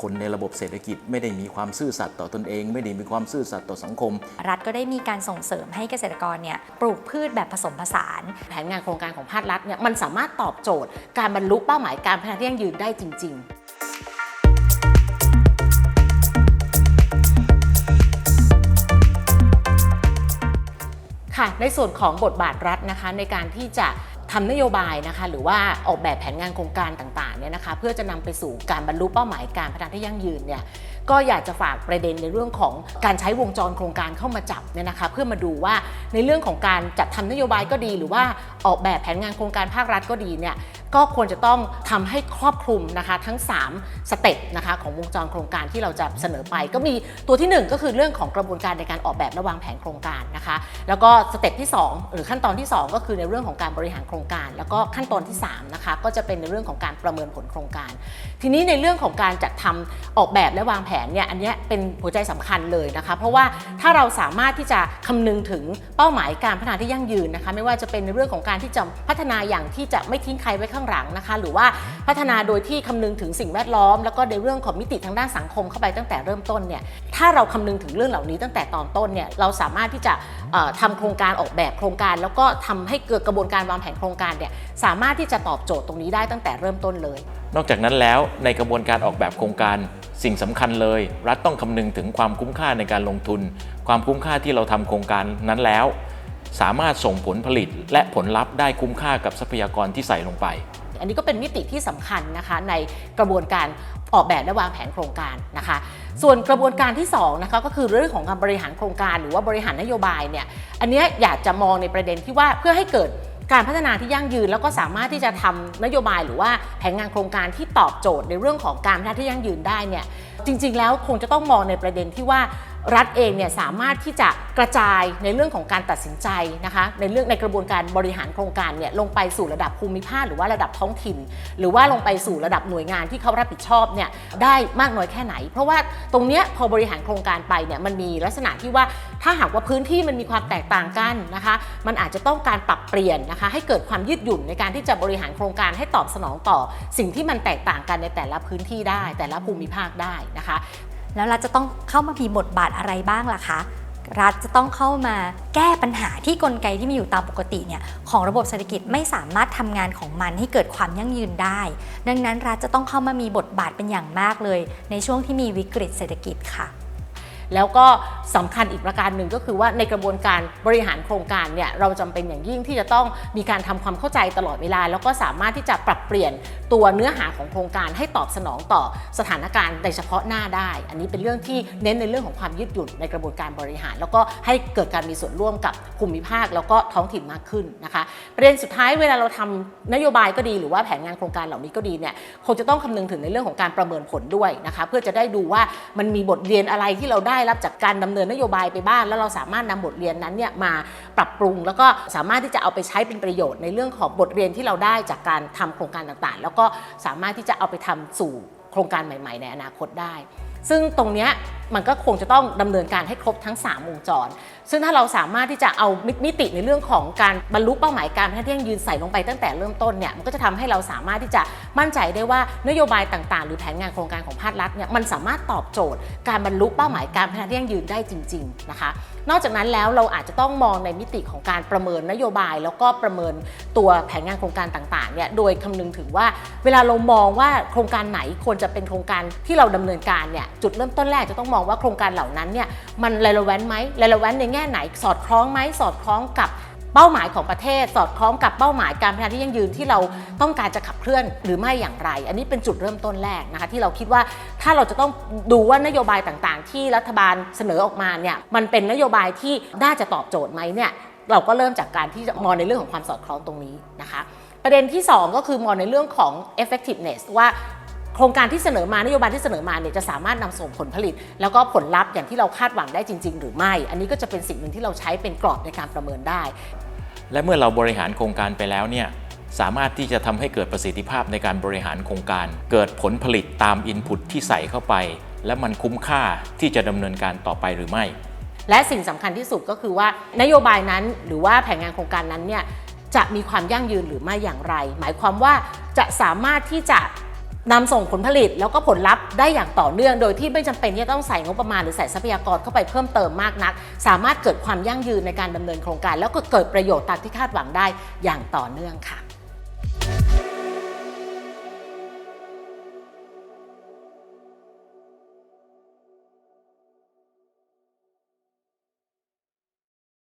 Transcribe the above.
คนในระบบเศรษฐกิจ ไม่ได้มีความซื่อสัตย์ต่อตนเอง ไม่ได้มีความซื่อสัตย์ต่อสังคม รัฐก็ได้มีการส่งเสริมให้เกษตรกรเนี่ยปลูกพืชแบบผสมผสาน แผนงานโครงการของภาครัฐเนี่ยมันสามารถตอบโจทย์ การบรรลุเป้าหมายการพัฒนาที่ยั่งยืนได้จริง ๆค่ะในส่วนของบทบาทรัฐนะคะในการที่จะ ทำนโยบายนะคะหรือว่าออกแบบแผนงานโครงการต่างๆเนี่ยนะคะเพื่อจะนำไปสู่การบรรลุเป้าหมายการพัฒนาที่ยั่งยืนเนี่ย ก็อยากจะฝากประเด็นในเรื่องของการใช้วงจรโครงการเข้ามาจับเนี่ยนะคะเพื่อมาดูว่าในเรื่องของการจัดทำนโยบายก็ดี หรือว่าออกแบบแผนงานโครงการภาครัฐก็ดีเนี่ยก็ควรจะต้องทำให้ครอบคลุมนะคะทั้ง 3 สเต็ปนะคะของวงจรโครงการที่เราจะเสนอไป ก็มีตัวที่ 1 ก็คือเรื่องของกระบวนการในการออกแบบและวางแผนโครงการนะคะ แล้วก็สเต็ปที่ 2 หรือขั้นตอนที่ 2 ก็คือในเรื่องของการบริหารโครงการ แล้วก็ขั้นตอนที่3นะคะก็จะเป็นในเรื่องของการประเมินผลโครงการ ทีนี้ในเรื่องของการจัดทำออกแบบและวางแผนเนี่ยอันนี้เป็นหัวใจสำคัญเลยนะคะ เพราะว่าถ้าเราสามารถที่จะคำนึงถึงเป้าหมายการพัฒนาที่ยั่งยืนนะคะ ไม่ว่าจะเป็นในเรื่องของการที่จะพัฒนาอย่างที่จะไม่ทิ้งใครไว้ข้างหลังนะคะ หรือว่าพัฒนาโดยที่คำนึงถึงสิ่งแวดล้อม แล้วก็ในเรื่องของมิติทางด้านสังคมเข้าไปตั้งแต่เริ่มต้นเนี่ยถ้าเราคำนึงถึงเรื่องเหล่านี้ตั้งแต่ตอนต้นเนี่ยเราสามารถที่จะเอ่อทำโครงการออกแบบโครงการ แล้วก็ทำให้เกิดกระบวนการวางแผนโครงการเนี่ยสามารถที่จะตอบโจทย์ตรงนี้ได้ตั้งแต่เริ่มต้นเลยนอกจากนั้นแล้วในกระบวนการออกแบบโครงการสิ่งสำคัญเลย รัฐต้องคำนึงถึงความคุ้มค่าในการลงทุน ความคุ้มค่าที่เราทำโครงการนั้นแล้ว สามารถส่งผลผลิตและผลลัพธ์ได้คุ้มค่ากับทรัพยากรที่ใส่ลงไป อันนี้ก็เป็นมิติที่สำคัญนะคะในกระบวนการออกแบบและวางแผนโครงการนะคะ ส่วนกระบวนการที่2นะคะก็คือเรื่องของการบริหารโครงการ หรือว่าบริหารนโยบายเนี่ยอันนี้อยากจะมองในประเด็นที่ว่าเพื่อให้เกิด การพัฒนาที่ยั่งยืนแล้วก็สามารถที่จะทำนโยบายหรือว่าแผนงานโครงการที่ตอบโจทย์ในเรื่องของการพัฒนาที่ยั่งยืนได้เนี่ยจริง ๆ แล้วคงจะต้องมองในประเด็นที่ว่า รัฐเองเนี่ยสามารถที่จะกระจายในเรื่องของการตัดสินใจนะคะในเรื่องในกระบวนการบริหารโครงการเนี่ยลงไปสู่ระดับภูมิภาคหรือว่าระดับท้องถิ่น หรือว่าลงไปสู่ระดับหน่วยงานที่เขารับผิดชอบเนี่ยได้มากน้อยแค่ไหน เพราะว่าตรงเนี้ยพอบริหารโครงการไปเนี่ยมันมีลักษณะที่ว่าถ้าหากว่าพื้นที่มันมีความแตกต่างกันนะคะ มันอาจจะต้องการปรับเปลี่ยนนะคะ ให้เกิดความยืดหยุ่นในการที่จะบริหารโครงการให้ตอบสนองต่อ สิ่งที่มันแตกต่างกันในแต่ละพื้นที่ได้ แต่ละภูมิภาคได้นะคะ แล้วรัฐจะต้องเข้ามามีบทบาทอะไรบ้างล่ะคะ รัฐจะต้องเข้ามาแก้ปัญหาที่กลไกที่มีอยู่ตามปกติเนี่ยของระบบเศรษฐกิจไม่สามารถทำงานของมันให้เกิดความยั่งยืนได้ ดังนั้นรัฐจะต้องเข้ามามีบทบาทเป็นอย่างมากเลย ในช่วงที่มีวิกฤตเศรษฐกิจค่ะ แล้วก็สำคัญอีกประการหนึ่งก็คือว่าในกระบวนการบริหารโครงการเนี่ยเราจำเป็นอย่างยิ่งที่จะต้องมีการทำความเข้าใจตลอดเวลา แล้วก็สามารถที่จะปรับเปลี่ยนตัวเนื้อหาของโครงการให้ตอบสนองต่อสถานการณ์ในเฉพาะหน้าได้ อันนี้เป็นเรื่องที่เน้นในเรื่องของความยืดหยุ่นในกระบวนการบริหาร แล้วก็ให้เกิดการมีส่วนร่วมกับภูมิภาค แล้วก็ท้องถิ่นมากขึ้นนะคะ ประเด็นสุดท้ายเวลาเราทำนโยบายก็ดีหรือว่าแผนงานโครงการเหล่านี้ก็ดีเนี่ยคงจะต้องคำนึงถึงในเรื่องของการประเมินผลด้วยนะคะเพื่อจะได้ดูว่ามันมีบทเรียนอะไรที่เราได้ได้รับจากการดำเนินนโยบายไปบ้างแล้วเราสามารถนำบทเรียนนั้นเนี่ยมาปรับปรุง แล้วก็สามารถที่จะเอาไปใช้เป็นประโยชน์ในเรื่องของบทเรียนที่เราได้จากการทำโครงการต่างๆ แล้วก็สามารถที่จะเอาไปทำสู่โครงการใหม่ ๆ ในอนาคตได้ ซึ่งตรงเนี้ย มันก็คงจะต้องดำเนินการให้ครบทั้ง 3 วงจร ซึ่งถ้าเราสามารถที่จะเอามิติในเรื่องของการบรรลุเป้าหมายการพัฒนาที่ยั่งยืนใส่ลงไปตั้งแต่เริ่มต้นเนี่ยมันก็จะทำให้เราสามารถที่จะมั่นใจได้ว่านโยบายต่างๆ หรือแผนงานโครงการของภาครัฐเนี่ยมันสามารถตอบโจทย์ การบรรลุเป้าหมายการพัฒนาที่ยั่งยืนได้จริง ๆนะคะ นอกจากนั้นแล้วเราอาจจะต้องมองในมิติของการประเมินนโยบาย แล้วก็ประเมินตัวแผนงานโครงการต่างๆเนี่ยโดยคำนึงถึงว่าเวลาเรามองว่าโครงการไหนควรจะเป็นโครงการที่เราดำเนินการเนี่ยจุดเริ่มต้นแรกจะต้องมองว่าโครงการเหล่านั้นเนี่ยมัน relevant ไหม relevant ในแง่ไหน สอดคล้องไหมสอดคล้องกับเป้าหมายของประเทศ สอดคล้องกับเป้าหมายการพัฒนาที่ยั่งยืนที่เราต้องการจะขับเคลื่อนหรือไม่อย่างไร อันนี้เป็นจุดเริ่มต้นแรกนะคะที่เราคิดว่าถ้าเราจะต้องดูว่านโยบายต่างๆ ที่รัฐบาลเสนอออกมาเนี่ยมันเป็นนโยบายที่น่าจะตอบโจทย์ไหมเนี่ยเราก็เริ่มจากการที่จะมองในเรื่องของความสอดคล้องตรงนี้นะคะประเด็นที่ 2 ก็คือมองในเรื่องของ effectiveness ว่า โครงการที่เสนอมานโยบายที่เสนอมาเนี่ยจะสามารถนำส่งผลผลิต แล้วก็ผลลัพธ์อย่างที่เราคาดหวังได้จริง ๆ หรือไม่ อันนี้ก็จะเป็นสิ่งหนึ่งที่เราใช้เป็นกรอบในการประเมินได้ และเมื่อเราบริหารโครงการไปแล้วเนี่ยสามารถที่จะทำให้เกิดประสิทธิภาพในการบริหารโครงการ เกิดผลผลิตตามอินพุตที่ใส่เข้าไป และมันคุ้มค่าที่จะดำเนินการต่อไปหรือไม่ และสิ่งสำคัญที่สุดก็คือว่านโยบายนั้นหรือว่าแผนงานโครงการนั้นเนี่ยจะมีความยั่งยืนหรือไม่อย่างไร หมายความว่าจะสามารถที่จะ นำส่งผลผลิตแล้วก็ผลลัพธ์ได้อย่างต่อเนื่อง โดยที่ไม่จำเป็นที่จะต้องใส่งบประมาณหรือใส่ทรัพยากรเข้าไปเพิ่มเติมมากนัก สามารถเกิดความยั่งยืนในการดำเนินโครงการ แล้วก็เกิดประโยชน์ตามที่คาดหวังได้อย่างต่อเนื่องค่ะ